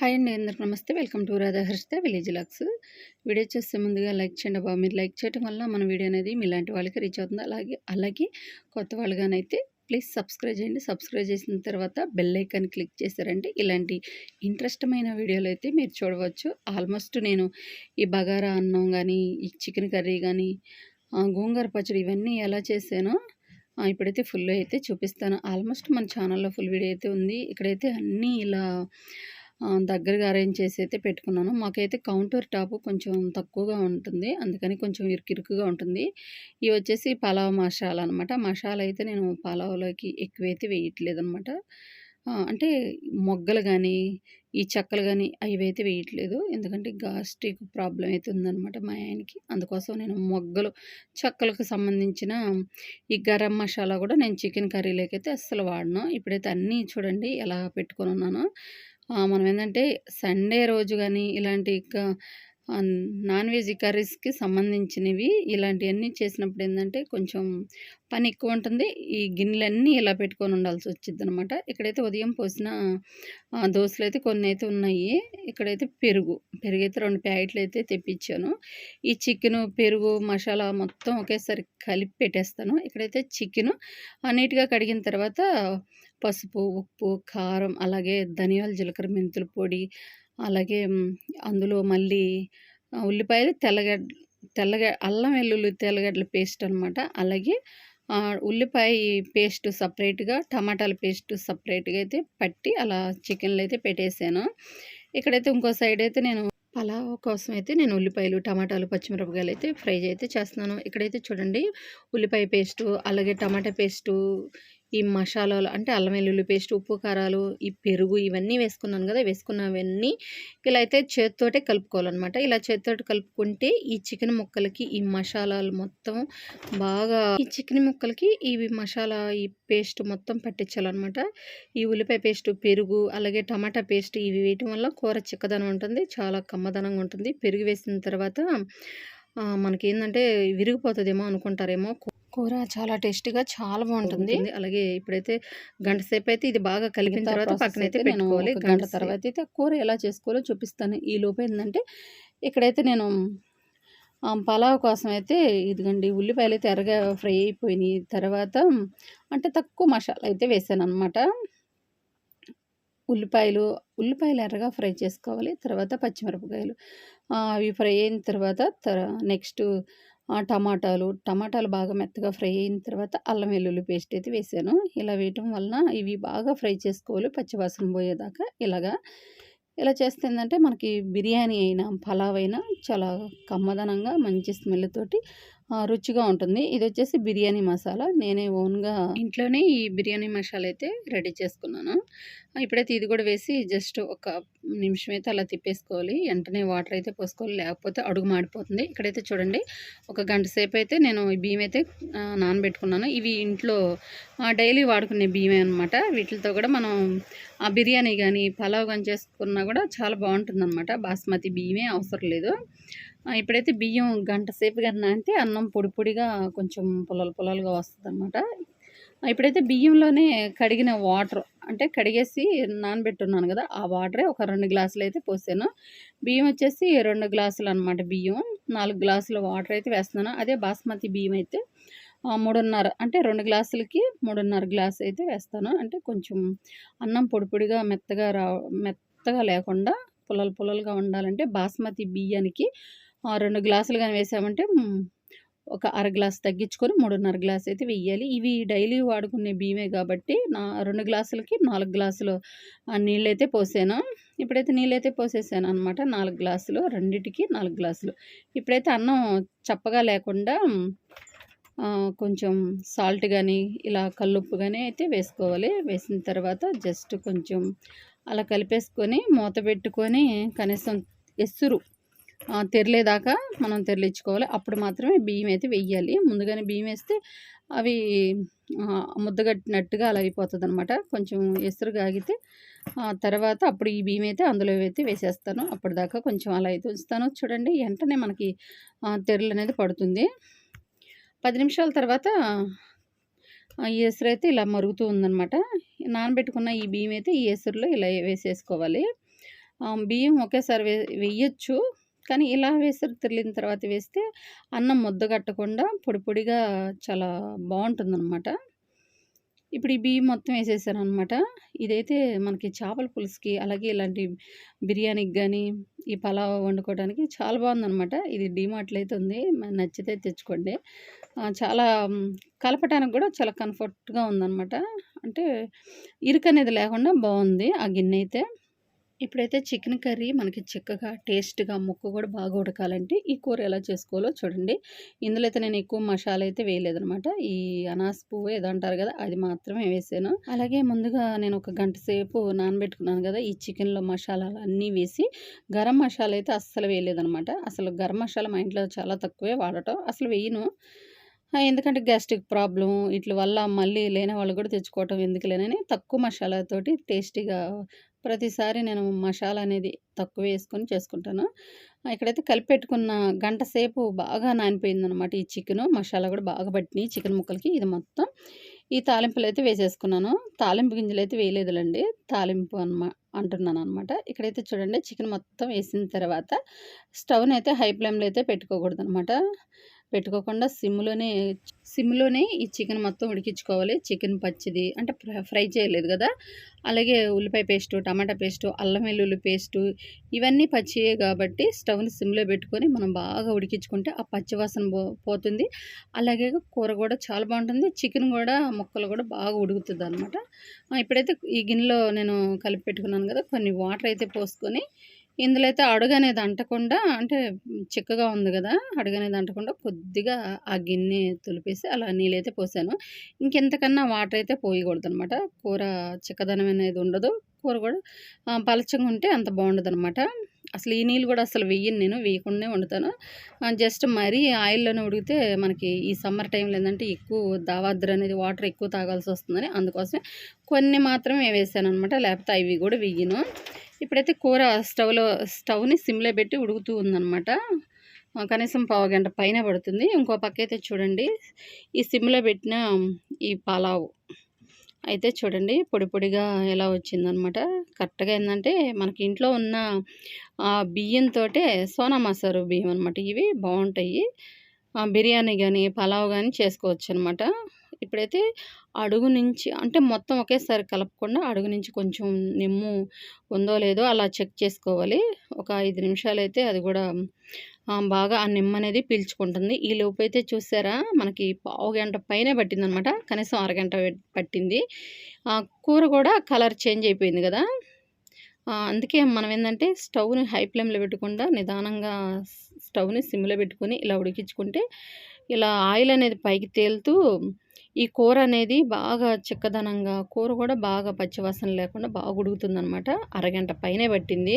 Hi అండి అందరికి నమస్తే. Welcome to Radhaharshitha village vlogs. Video చూస్తే ముందుగా లైక్ చేయండి బాబు. మీరు లైక్ చేయడం వల్ల మన వీడియో అనేది మీలాంటి వాళ్ళకి రీచ్ అవుతుంది. అలాగే అలాగే కొత్త వాళ్ళగానైతే ప్లీజ్ సబ్స్క్రైబ్ చేయండి. సబ్స్క్రైబ్ చేసిన తర్వాత బెల్ ఐకాన్ క్లిక్ చేశారంటే ఇలాంటి ఇంట్రెస్టమైన వీడియోలు అయితే మీరు చూడవచ్చు. ఆల్మోస్ట్ నేను ఈ బగారా అన్నం కానీ ఈ చికెన్ కర్రీ కానీ గోంగూర పచ్చడి ఇవన్నీ ఎలా చేశానో ఇప్పుడైతే ఫుల్ అయితే చూపిస్తాను. ఆల్మోస్ట్ మన ఛానల్లో ఫుల్ వీడియో అయితే ఉంది. ఇక్కడైతే అన్నీ ఇలా దగ్గరగా అరేంజ్ చేసి అయితే పెట్టుకున్నాను. మాకైతే కౌంటర్ టాప్ కొంచెం తక్కువగా ఉంటుంది. అందుకని కొంచెం ఇరుకిరుకుగా ఉంటుంది. ఇవి వచ్చేసి పలావ్ మసాలా అనమాట మసాలా అయితే నేను పలావ్లోకి ఎక్కువైతే వేయట్లేదు అనమాట అంటే మొగ్గలు కానీ ఈ చెక్కలు కానీ అవి అయితే వేయట్లేదు. ఎందుకంటే గ్యాస్ట్రిక్ ప్రాబ్లం అయితే ఉందనమాట మా ఆయనకి. అందుకోసం నేను మొగ్గలు చెక్కలకు సంబంధించిన ఈ గరం మసాలా కూడా నేను చికెన్ కర్రీలోకి అయితే అస్సలు వాడను. ఇప్పుడైతే అన్నీ చూడండి ఎలా పెట్టుకొని ఉన్నాను. మనం ఏంటంటే సండే రోజు కానీ ఇలాంటి నాన్ వెజ్ కర్రీస్కి సంబంధించినవి ఇలాంటివన్నీ చేసినప్పుడు ఏంటంటే కొంచెం పని ఎక్కువ ఉంటుంది. ఈ గిన్నెలన్నీ ఇలా పెట్టుకొని ఉండాల్సి వచ్చింది అనమాట ఇక్కడైతే ఉదయం పోసిన దోశలు అయితే కొన్ని అయితే ఉన్నాయి. ఇక్కడైతే పెరుగు పెరుగు అయితే రెండు ప్యాకెట్లు అయితే తెప్పించాను. ఈ చికెన్ పెరుగు మసాలా మొత్తం ఒకేసారి కలిపి పెట్టేస్తాను. ఇక్కడైతే చికెన్ నీట్గా కడిగిన తర్వాత పసుపు ఉప్పు కారం అలాగే ధనియాల జీలకర్ర మెంతుల పొడి అలాగే అందులో మళ్ళీ ఉల్లిపాయలు తెల్లగడ్డ తెల్లగ అల్లం వెల్లుల్లి తెల్లగడ్డల పేస్ట్ అనమాట అలాగే ఉల్లిపాయ పేస్ట్ సపరేట్గా టమాటాల పేస్ట్ సపరేట్గా అయితే పట్టి అలా చికెన్లో అయితే పెట్టేసాను. ఇక్కడైతే ఇంకో సైడ్ అయితే నేను పలావ్ కోసం అయితే నేను ఉల్లిపాయలు టమాటాలు పచ్చిమిరపకాయలు అయితే ఫ్రై అయితే చేస్తున్నాను. ఇక్కడైతే చూడండి ఉల్లిపాయ పేస్టు అలాగే టమాటా పేస్టు ఈ మసాలాలు అంటే అల్లం వెల్లుల్లి పేస్ట్ ఉప్పు కారాలు ఈ పెరుగు ఇవన్నీ వేసుకున్నాను కదా వేసుకున్నవన్నీ ఇలా అయితే చేతితోటే కలుపుకోవాలన్నమాట. ఇలా చేతితోటి కలుపుకుంటే ఈ చికెన్ ముక్కలకి ఈ మసాలాలు మొత్తం బాగా ఈ చికెన్ ముక్కలకి ఇవి మసాలా ఈ పేస్ట్ మొత్తం పట్టించాలన్నమాట. ఈ ఉల్లిపాయ పేస్ట్ పెరుగు అలాగే టమాటా పేస్ట్ ఇవి వేయటం వల్ల కూర చిక్కదనం ఉంటుంది చాలా కమ్మదనంగా ఉంటుంది. పెరుగు వేసిన తర్వాత మనకి ఏంటంటే విరిగిపోతుందేమో అనుకుంటారేమో. కూర చాలా టేస్టీగా చాలా బాగుంటుంది. అలాగే ఇప్పుడైతే గంట సేపు అయితే ఇది బాగా కలిపిన తర్వాత పక్కన అయితే పెట్టుకోవాలి. గంట తర్వాత అయితే కూర ఎలా చేసుకోవాలో చూపిస్తాను. ఈ లోపు ఏంటంటే ఇక్కడైతే నేను పలావ్ కోసం అయితే ఇదిగండి ఉల్లిపాయలు అయితే ఎర్రగా ఫ్రై అయిపోయినాయి. తర్వాత అంటే తక్కువ మసాలా అయితే వేసాను అనమాట ఉల్లిపాయలు ఉల్లిపాయలు ఎర్రగా ఫ్రై చేసుకోవాలి. తర్వాత పచ్చిమిరపకాయలు అవి ఫ్రై అయిన తర్వాత తర నెక్స్ట్ టమాటాలు టమాటాలు బాగా మెత్తగా ఫ్రై అయిన తర్వాత అల్లం వెల్లుల్లి పేస్ట్ అయితే వేసాను. ఇలా వేయటం వలన ఇవి బాగా ఫ్రై చేసుకోవాలి పచ్చివాసన పోయేదాకా. ఇలాగా ఇలా చేస్తుందంటే ఏంటంటే మనకి బిర్యానీ అయినా పలావ్ అయినా చాలా కమ్మదనంగా మంచి స్మెల్ తోటి రుచిగా ఉంటుంది. ఇది వచ్చేసి బిర్యానీ మసాలా. నేనే ఓన్గా ఇంట్లోనే ఈ బిర్యానీ మసాలా అయితే రెడీ చేసుకున్నాను. ఇప్పుడైతే ఇది కూడా వేసి జస్ట్ ఒక నిమిషం అయితే అలా తిప్పేసుకోవాలి. వెంటనే వాటర్ అయితే పోసుకోవాలి. లేకపోతే అడుగు మాడిపోతుంది. ఇక్కడైతే చూడండి ఒక గంట సేపు అయితే నేను ఈ బియ్యం అయితే నానబెట్టుకున్నాను. ఇవి ఇంట్లో డైలీ వాడుకునే బియ్యమే అనమాట వీటితో కూడా మనం ఆ బిర్యానీ కానీ పలావ్ కానీ చేసుకున్నా కూడా చాలా బాగుంటుంది బాస్మతి బియ్యమే అవసరం లేదు. ఇప్పుడైతే బియ్యం గంట సేపు కన్నా అంటే అన్నం పొడి పొడిగా కొంచెం పుల్లలు పొలాలుగా వస్తుంది అనమాట ఇప్పుడైతే బియ్యంలోనే కడిగిన వాటర్ అంటే కడిగేసి నానబెట్టున్నాను కదా ఆ వాటరే ఒక రెండు గ్లాసులు అయితే పోసాను. బియ్యం వచ్చేసి రెండు గ్లాసులు అనమాట బియ్యం నాలుగు గ్లాసుల వాటర్ అయితే వేస్తున్నాను. అదే బాస్మతి బియ్యం అయితే మూడున్నర అంటే రెండు గ్లాసులకి మూడున్నర గ్లాస్ అయితే వేస్తాను. అంటే కొంచెం అన్నం పొడి పొడిగా మెత్తగా రా మెత్తగా లేకుండా పొలలు పుల్లలుగా ఉండాలంటే బాస్మతి బియ్యానికి రెండు గ్లాసులు కానీ వేసామంటే ఒక అర గ్లాస్ తగ్గించుకొని మూడున్నర గ్లాస్ అయితే వెయ్యాలి ఇవి డైలీ వాడుకునే బియ్యమే కాబట్టి నా రెండు గ్లాసులకి నాలుగు గ్లాసులు ఆ, నీళ్ళైతే పోసాను. ఇప్పుడైతే నీళ్ళైతే పోసేసాను అనమాట నాలుగు గ్లాసులు రెండిటికి నాలుగు గ్లాసులు. ఇప్పుడైతే అన్నం చప్పగా లేకుండా కొంచెం సాల్ట్ కానీ ఇలా కల్లుప్పు కానీ అయితే వేసుకోవాలి. వేసిన తర్వాత జస్ట్ కొంచెం అలా కలిపేసుకొని మూత పెట్టుకొని కనీసం ఎసురు తెరలేదాకా మనం తెరలించుకోవాలి అప్పుడు మాత్రమే బియ్యం అయితే వెయ్యాలి. ముందుగానే బియ్యం వేస్తే అవి ముద్దగట్టినట్టుగా అలా అయిపోతుంది అనమాట కొంచెం ఎసురు కాగితే తర్వాత అప్పుడు ఈ బియ్యం అయితే అందులో అయితే వేసేస్తాను. అప్పటిదాకా కొంచెం అలా అయితే ఉంచుతాను. చూడండి వెంటనే మనకి తెరలు అనేది పడుతుంది. పది నిమిషాల తర్వాత ఈ ఎసురు అయితే ఇలా మరుగుతూ ఉందన్నమాట. నానబెట్టుకున్న ఈ బియ్యం అయితే ఈ ఎసురులో ఇలా వేసేసుకోవాలి. బియ్యం ఒకేసారి వెయ్యొచ్చు కానీ ఇలా వేస్తారు తిరిగిన తర్వాత వేస్తే అన్నం ముద్ద కట్టకుండా పొడి పొడిగా చాలా బాగుంటుందన్నమాట. ఇప్పుడు ఈ బియ్యం మొత్తం వేసేసాను అనమాట ఇదైతే మనకి చేపల పులుసుకి అలాగే ఇలాంటి బిర్యానీకి కానీ ఈ పలావ్ వండుకోవడానికి చాలా బాగుందనమాట ఇది డీమార్ట్లో అయితే ఉంది నచ్చితే తెచ్చుకోండి. చాలా కలపటానికి కూడా చాలా కంఫర్ట్గా ఉందన్నమాట. అంటే ఇరుకు అనేది లేకుండా బాగుంది ఆ గిన్నె అయితే. ఇప్పుడైతే చికెన్ కర్రీ మనకి చిక్కగా టేస్ట్గా ముక్క కూడా బాగా ఉడకాలంటే ఈ కూర ఎలా చేసుకోవాలో చూడండి. ఇందులో అయితే నేను ఎక్కువ మసాలా అయితే వేయలేదనమాట ఈ అనాస పువ్వు ఏదో అంటారు కదా అది మాత్రమే వేసాను. అలాగే ముందుగా నేను ఒక గంట సేపు నానబెట్టుకున్నాను కదా ఈ చికెన్లో మసాలాలు అన్నీ వేసి గరం మసాలా అయితే అస్సలు వేయలేదనమాట అసలు గరం మసాలా మా ఇంట్లో చాలా తక్కువే వాడటం అసలు వేయను. ఎందుకంటే గ్యాస్ట్రిక్ ప్రాబ్లం ఇట్ల వల్ల మళ్ళీ లేని వాళ్ళు కూడా తెచ్చుకోవటం ఎందుకులేనని తక్కువ మసాలాతోటి టేస్టీగా ప్రతిసారి నేను మసాలా అనేది తక్కువ వేసుకొని చేసుకుంటాను. ఇక్కడైతే కలిపి పెట్టుకున్న గంట సేపు బాగా నానిపోయిందనమాట ఈ చికెను. మసాలా కూడా బాగా పట్టినాయి చికెన్ ముక్కలకి. ఇది మొత్తం ఈ తాలింపులు అయితే వేసేసుకున్నాను. తాలింపు గింజలు అయితే వేయలేదులండి. తాలింపు అనమా అంటున్నాను అనమాట ఇక్కడైతే చూడండి చికెన్ మొత్తం వేసిన తర్వాత స్టవ్ని అయితే హై ఫ్లేమ్లో అయితే పెట్టుకోకూడదు అనమాట పెట్టుకోకుండా సిమ్లోనే సిమ్లోనే ఈ చికెన్ మొత్తం ఉడికించుకోవాలి. చికెన్ పచ్చిది అంటే ఫ్ర- ఫ్రై చేయలేదు కదా. అలాగే ఉల్లిపాయ పేస్టు టమాటా పేస్టు అల్లం వెల్లుల్లి పేస్టు ఇవన్నీ పచ్చియే కాబట్టి స్టవ్ని సిమ్లో పెట్టుకొని మనం బాగా ఉడికించుకుంటే ఆ పచ్చి వాసన పో పోతుంది. అలాగే కూర కూడా చాలా బాగుంటుంది. చికెన్ కూడా ముక్కలు కూడా బాగా ఉడుకుతుంది అనమాట ఇప్పుడైతే ఈ గిన్నెలో నేను కలిపి పెట్టుకున్నాను కదా కొన్ని వాటర్ అయితే పోసుకొని ఇందులో అయితే అడుగు అనేది అంటకుండా అంటే చిక్కగా ఉంది కదా అడుగు అనేది అంటకుండా కొద్దిగా ఆ గిన్నె తులిపేసి అలా నీళ్ళైతే పోసాను. ఇంకెంతకన్నా వాటర్ అయితే పోయకూడదు అనమాట కూర చిక్కదనం అనేది ఉండదు. కూర కూడా పలచంగా ఉంటే అంత బాగుండదు అనమాట అసలు ఈ నీళ్ళు కూడా అసలు వెయ్యను నేను వేయకుండా వండుతాను. జస్ట్ మరీ ఆయిల్లోనే ఉడికితే మనకి ఈ సమ్మర్ టైంలో ఏంటంటే ఎక్కువ దావాద్ర అనేది వాటర్ ఎక్కువ తాగాల్సి వస్తుందని అందుకోసమే కొన్ని మాత్రమే వేసాను అనమాట లేకపోతే అవి కూడా వెయ్యను. ఇప్పుడైతే కూర స్టవ్లో స్టవ్ని సిమ్లో పెట్టి ఉడుకుతూ ఉందన్నమాట. కనీసం పావు గంట పైన పడుతుంది. ఇంకో పక్క అయితే చూడండి. ఈ సిమ్లో పెట్టిన ఈ పలావు అయితే చూడండి పొడి పొడిగా ఎలా వచ్చిందనమాట కరెక్ట్గా ఏంటంటే మనకి ఇంట్లో ఉన్న ఆ బియ్యంతో సోనా మసారు బియ్యం అనమాట ఇవి బాగుంటాయి బిర్యానీ కానీ పలావ్ కానీ చేసుకోవచ్చు అనమాట ఇప్పుడైతే అడుగు నుంచి అంటే మొత్తం ఒకేసారి కలపకుండా అడుగు నుంచి కొంచెం నిమ్ము ఉందో లేదో అలా చెక్ చేసుకోవాలి. ఒక ఐదు నిమిషాలు అయితే అది కూడా బాగా ఆ నిమ్మ అనేది పీల్చుకుంటుంది. ఈ లోపు అయితే చూసారా మనకి పావు గంట పైనే పట్టిందనమాట. కనీసం అరగంట పట్టింది. ఆ, కూర కూడా కలర్ చేంజ్ అయిపోయింది కదా. అందుకే మనం ఏంటంటే స్టవ్ని హై ఫ్లేమ్లో పెట్టకుండా నిదానంగా స్టవ్ని సిమ్లో పెట్టుకొని ఇలా ఉడికించుకుంటే ఇలా ఆయిల్ అనేది పైకి తేలుతూ ఈ కూర అనేది బాగా చిక్కదనంగా కూర కూడా బాగా పచ్చివాసన లేకుండా బాగా ఉడుకుతుందనమాట. అరగంట పైనే పట్టింది.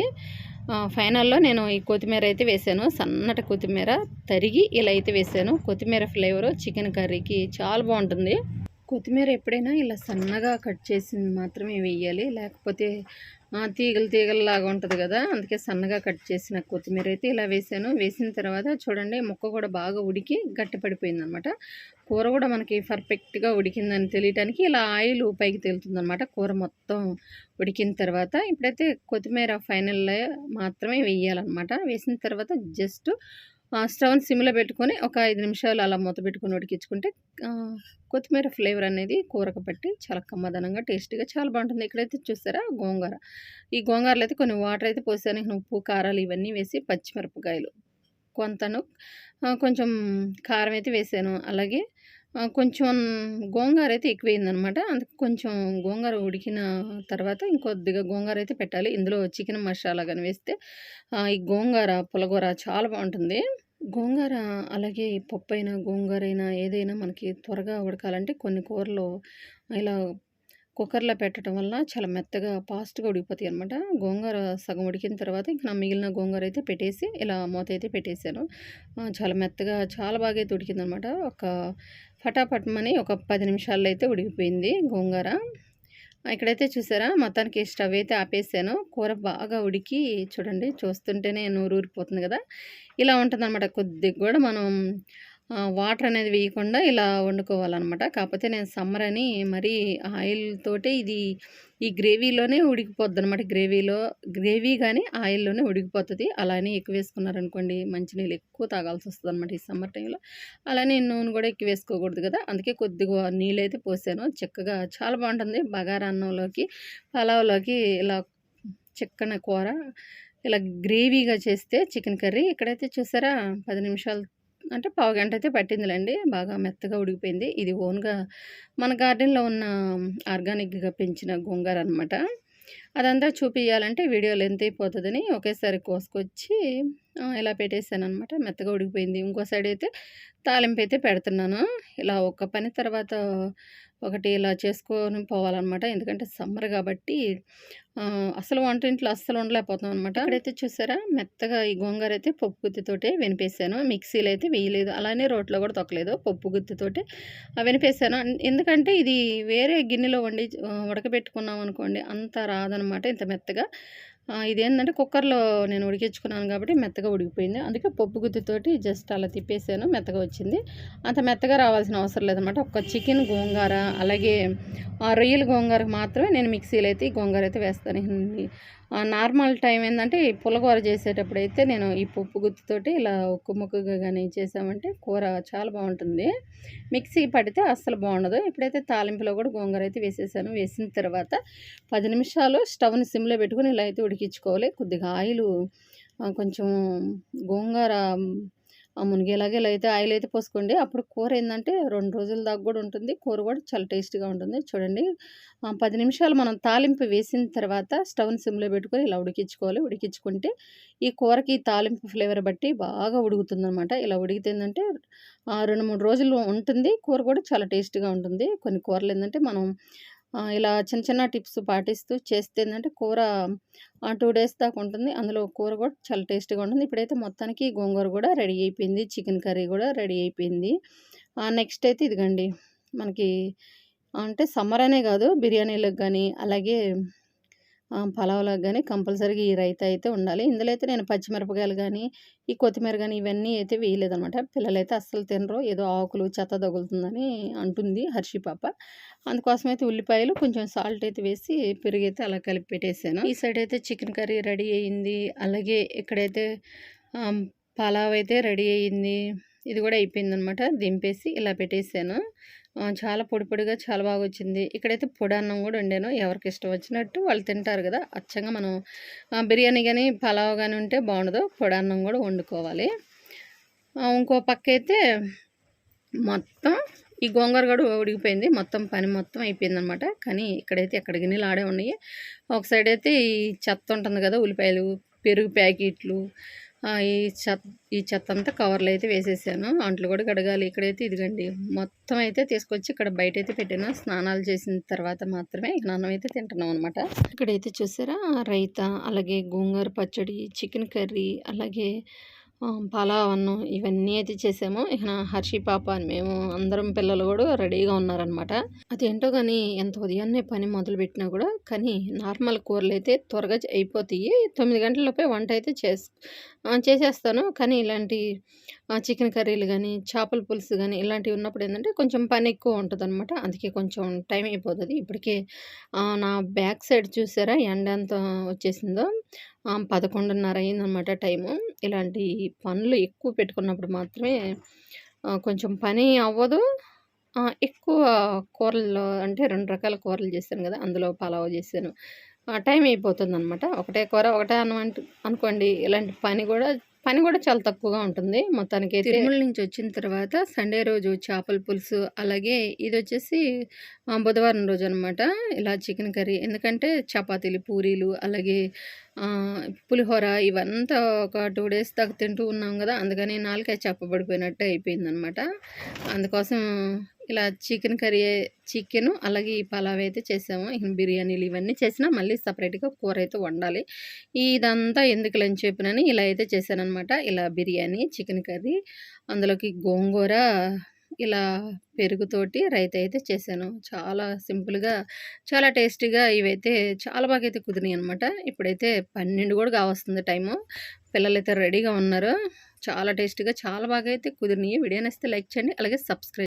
ఫైనల్లో నేను ఈ కొత్తిమీర అయితే వేసాను. సన్నటి కొత్తిమీర తరిగి ఇలా అయితే వేసాను. కొత్తిమీర ఫ్లేవర్ చికెన్ కర్రీకి చాలా బాగుంటుంది. కొత్తిమీర ఎప్పుడైనా ఇలా సన్నగా కట్ చేసింది మాత్రమే వేయాలి. లేకపోతే తీగలు తీగలలాగా ఉంటుంది కదా అందుకే సన్నగా కట్ చేసిన కొత్తిమీర అయితే ఇలా వేసాను. వేసిన తర్వాత చూడండి ముక్క కూడా బాగా ఉడికి గట్టి పడిపోయింది అనమాట కూర కూడా మనకి పర్ఫెక్ట్గా ఉడికిందని తెలియటానికి ఇలా ఆయిల్ పైకి తేలుతుంది అనమాట కూర మొత్తం ఉడికిన తర్వాత ఇప్పుడైతే కొత్తిమీర ఫైనల్లో మాత్రమే వేయాలన్నమాట. వేసిన తర్వాత జస్ట్ స్టవ్ని సిమ్లో పెట్టుకొని ఒక ఐదు నిమిషాలు అలా మూత పెట్టుకొని ఉడికించుకుంటే కొత్తిమీర ఫ్లేవర్ అనేది కూరకు పట్టి చాలా కమ్మదనంగా టేస్టీగా చాలా బాగుంటుంది. ఇక్కడైతే చూస్తారా గోంగూర. ఈ గోంగూరలో అయితే కొన్ని వాటర్ అయితే పోసాను. ఉప్పు కారాలు ఇవన్నీ వేసి పచ్చిమిరపకాయలు కొంతను కొంచెం కారం అయితే వేసాను. అలాగే కొంచెం గోంగూర అయితే ఎక్కువైందనమాట. అందుకే కొంచెం గోంగూర ఉడికిన తర్వాత ఇంకొద్దిగా గోంగూర అయితే పెట్టాలి. ఇందులో చికెన్ మసాలా కానీ వేస్తే ఈ గోంగూర పులగూర చాలా బాగుంటుంది. గోంగూర అలాగే పప్పు అయినా గోంగూర అయినా ఏదైనా మనకి త్వరగా ఉడకాలంటే కొన్ని కూరలు ఇలా కుక్కర్లో పెట్టడం వల్ల చాలా మెత్తగా ఫాస్ట్గా ఉడికిపోతాయి అనమాట గోంగూర సగం ఉడికిన తర్వాత ఇంకా నా మిగిలిన గోంగూర అయితే పెట్టేసి ఇలా మూత అయితే పెట్టేశాను. చాలా మెత్తగా చాలా బాగా అయితే ఉడికిందనమాట. ఒక ఫటాఫట్మని ఒక పది నిమిషాల్లో అయితే ఉడికిపోయింది గోంగూర. ఇక్కడైతే చూసారా మొత్తానికి స్టవ్ అయితే ఆపేసాను. కూర బాగా ఉడికి చూడండి చూస్తుంటేనే నూరు ఊరిపోతుంది కదా. ఇలా ఉంటుందన్నమాట కొద్దిగా కూడా మనం వాటర్ అనేది వేయకుండా ఇలా వండుకోవాలన్నమాట. కాకపోతే నేను సమ్మర్ అని మరీ ఆయిల్ తోటే ఇది ఈ గ్రేవీలోనే ఉడికిపోద్ది అనమాట గ్రేవీలో గ్రేవీ కానీ ఆయిల్లోనే ఉడికిపోతుంది. అలానే ఎక్కువ వేసుకున్నారనుకోండి మంచినీళ్ళు ఎక్కువ తాగాల్సి వస్తుంది అనమాట ఈ సమ్మర్ టైంలో. అలానే నూనె కూడా ఎక్కువ వేసుకోకూడదు కదా. అందుకే కొద్దిగా నీళ్ళు అయితే పోసాను. చక్కగా చాలా బాగుంటుంది. బగారా అన్నంలోకి పలావ్లోకి ఇలా చిక్కన కూర ఇలా గ్రేవీగా చేస్తే చికెన్ కర్రీ. ఇక్కడైతే చూసారా? పది నిమిషాలు అంటే పావు గంట అయితే పట్టిందిలేండి. బాగా మెత్తగా ఉడికిపోయింది. ఇది ఓన్గా మన గార్డెన్లో ఉన్న ఆర్గానిక్గా పెంచిన గోంగూర అనమాట అదంతా చూపించాలంటే వీడియో లెంత్ అయిపోతుందని ఒకేసారి కోసుకొచ్చి ఇలా పెట్టేశాను అనమాట మెత్తగా ఉడికిపోయింది. ఇంకో సైడ్ అయితే తాలింపు అయితే పెడుతున్నాను. ఇలా ఒక పని తర్వాత ఒకటి ఇలా చేసుకొని పోవాలన్నమాట. ఎందుకంటే సమ్మర్ కాబట్టి అసలు వంటింట్లో అస్సలు ఉండలేకపోతాం అనమాట అక్కడైతే చూసారా మెత్తగా ఈ గోంగూర అయితే పప్పు గుత్తితోటే వినిపేశాను. మిక్సీలో అయితే వేయలేదు. అలానే రోట్లో కూడా తొక్కలేదు పప్పు గుత్తితోటే. వినిపేశాను. ఎందుకంటే ఇది వేరే గిన్నెలో వండి ఉడకబెట్టుకున్నాం అనుకోండి అంత రాదనమాట ఇంత మెత్తగా. ఇదేంటంటే కుక్కర్లో నేను ఉడికించుకున్నాను కాబట్టి మెత్తగా ఉడికిపోయింది. అందుకే పప్పు గుత్తితోటి జస్ట్ అలా తిప్పేసాను మెత్తగా వచ్చింది. అంత మెత్తగా రావాల్సిన అవసరం లేదనమాట ఒక చికెన్ గోంగూర అలాగే రొయ్యల గోంగారకు మాత్రమే నేను మిక్సీలో అయితే ఈ గోంగూర అయితే వేస్తాను. నార్మల్ టైం ఏంటంటే పులగూర చేసేటప్పుడు అయితే నేను ఈ పప్పు గుత్తితోటి ఇలా ఉక్కు ముక్కుగా కానీ చేసామంటే కూర చాలా బాగుంటుంది. మిక్సీ పడితే అస్సలు బాగుండదు. ఇప్పుడైతే తాలింపులో కూడా గోంగూర అయితే వేసేసాను వేసిన తర్వాత పది నిమిషాలు స్టవ్ని సిమ్లో పెట్టుకుని ఇలా అయితే ఉడికించుకోవాలి. కొద్దిగా ఆయిల్ కొంచెం గోంగూర మునిగేలాగా ఇలా అయితే ఆయిల్ అయితే పోసుకోండి. అప్పుడు కూర ఏంటంటే రెండు రోజుల దాకా కూడా ఉంటుంది. కూర కూడా చాలా టేస్ట్గా ఉంటుంది. చూడండి. పది నిమిషాలు మనం తాలింపు వేసిన తర్వాత స్టవ్ని సిమ్లో పెట్టుకొని ఇలా ఉడికించుకోవాలి. ఉడికించుకుంటే ఈ కూరకి తాలింపు ఫ్లేవర్ బట్టి బాగా ఉడుకుతుంది అనమాట ఇలా ఉడికితేందంటే రెండు మూడు రోజులు ఉంటుంది. కూర కూడా చాలా టేస్ట్గా ఉంటుంది. కొన్ని కూరలు ఏంటంటే మనం ఇలా చిన్న చిన్న టిప్స్ పాటిస్తూ చేస్తే ఏంటంటే కూర టూ డేస్ దాకా ఉంటుంది. అందులో కూర కూడా చాలా టేస్ట్గా ఉంటుంది. ఇప్పుడైతే మొత్తానికి గోంగూర కూడా రెడీ అయిపోయింది. చికెన్ కర్రీ కూడా రెడీ అయిపోయింది. నెక్స్ట్ అయితే ఇదిగండి. మనకి అంటే సమ్మర్ అనే కాదు బిర్యానీలకు కానీ అలాగే పలావ్లకు కానీ కంపల్సరీగా ఈ రైతా అయితే ఉండాలి. ఇందులో అయితే నేను పచ్చిమిరపకాయలు కానీ ఈ కొత్తిమీర కానీ ఇవన్నీ అయితే వేయలేదనమాట. పిల్లలైతే అస్సలు తినరు. ఏదో ఆకులు చెత్త తగులుతుందని అంటుంది హర్షి పాప. అందుకోసం అయితే ఉల్లిపాయలు కొంచెం సాల్ట్ అయితే వేసి పెరుగు అయితే అలా కలిపి పెట్టేశాను ఈ సైడ్ అయితే చికెన్ కర్రీ రెడీ అయ్యింది అలాగే ఇక్కడైతే పలావ్ అయితే రెడీ అయ్యింది ఇది కూడా అయిపోయిందనమాట. దింపేసి ఇలా పెట్టేసాను. చాలా పొడి పొడిగా చాలా బాగా వచ్చింది. ఇక్కడైతే పొడి అన్నం కూడా వండాను. ఎవరికి ఇష్టం వచ్చినట్టు వాళ్ళు తింటారు కదా అచ్చంగా మనం బిర్యానీ కానీ పలావ్ కానీ ఉంటే బాగుండదు. పొడి అన్నం కూడా వండుకోవాలి. ఇంకో పక్క అయితే మొత్తం ఈ గోంగూర కూడా ఉడికిపోయింది. మొత్తం పని మొత్తం అయిపోయింది అనమాట కానీ ఇక్కడైతే ఎక్కడ గిన్నెలు ఆడే ఉన్నాయి. ఒక సైడ్ అయితే ఈ చెత్త ఉంటుంది కదా ఉల్లిపాయలు పెరుగు ప్యాకెట్లు ఈ చెత్త ఈ చెత్త అంతా కవర్లు అయితే వేసేసాను. అంట్లు కూడా కడగాలి. ఇక్కడైతే ఇదిగండి. మొత్తం అయితే తీసుకొచ్చి ఇక్కడ బయట అయితే పెట్టాను. స్నానాలు చేసిన తర్వాత మాత్రమే అన్నం అయితే తింటున్నాం అనమాట ఇక్కడైతే చూసారా? రైత అలాగే గోంగూర పచ్చడి చికెన్ కర్రీ అలాగే పలావ్ అన్నం ఇవన్నీ అయితే చేసాము. ఇక హర్షి పాప అని మేము అందరం పిల్లలు కూడా రెడీగా ఉన్నారనమాట అదేంటో కానీ ఎంత ఉదయాన్నే పని మొదలు పెట్టినా కూడా కానీ నార్మల్ కూరలు అయితే త్వరగా అయిపోతాయి. తొమ్మిది గంటలపై వంట అయితే చేసి చేసేస్తాను. కానీ ఇలాంటి చికెన్ కర్రీలు కానీ చేపల పులుసు కానీ ఇలాంటివి ఉన్నప్పుడు ఏంటంటే కొంచెం పని ఎక్కువ ఉంటుంది అనమాట అందుకే కొంచెం టైం అయిపోతుంది. ఇప్పటికే నా బ్యాక్ సైడ్ చూసారా? ఎండ ఎంత వచ్చేసిందో. పదకొండున్నర అయిందనమాట టైము. ఇలాంటి పనులు ఎక్కువ పెట్టుకున్నప్పుడు మాత్రమే కొంచెం పని అవ్వదు. ఎక్కువ కూరలు అంటే రెండు రకాల కూరలు చేశాను కదా అందులో పలావ్ చేశాను. టైం అయిపోతుంది అనమాట ఒకటే కూర ఒకటే అన్నం అనుకోండి. ఇలాంటి పని కూడా పని కూడా చాలా తక్కువగా ఉంటుంది. మొత్తానికి తిరుమల నుంచి వచ్చిన తర్వాత సండే రోజు చేపల పులుసు అలాగే ఇది వచ్చేసి బుధవారం రోజు అనమాట ఇలా చికెన్ కర్రీ. ఎందుకంటే చపాతీలు పూరీలు అలాగే పులిహోర ఇవంతా ఒక టూ డేస్ దాకా తింటూ ఉన్నాం కదా అందుకని నాలుగే చెప్పబడిపోయినట్టు అయిపోయిందనమాట అందుకోసం ఇలా చికెన్ కర్రీ చికెన్ అలాగే ఈ పలావ్ అయితే చేసాము. బిర్యానీలు ఇవన్నీ చేసినా మళ్ళీ సపరేట్గా కూర అయితే వండాలి. ఇదంతా ఎందుకు లంచ్ చెప్పినని ఇలా అయితే చేశానమాట ఇలా బిర్యానీ చికెన్ కర్రీ అందులోకి గోంగూర ఇలా పెరుగుతోటి రైత అయితే చేశాను. చాలా సింపుల్గా చాలా టేస్టీగా ఇవైతే చాలా బాగా అయితే కుదిరినాయి అనమాట ఇప్పుడైతే పన్నెండు కూడా కావస్తుంది టైము. పిల్లలైతే రెడీగా ఉన్నారు చాలా టేస్టీగా చాలా బాగా అయితే కుదిరినాయి. వీడియో నచ్చితే లైక్ చేయండి అలాగే సబ్స్క్రైబ్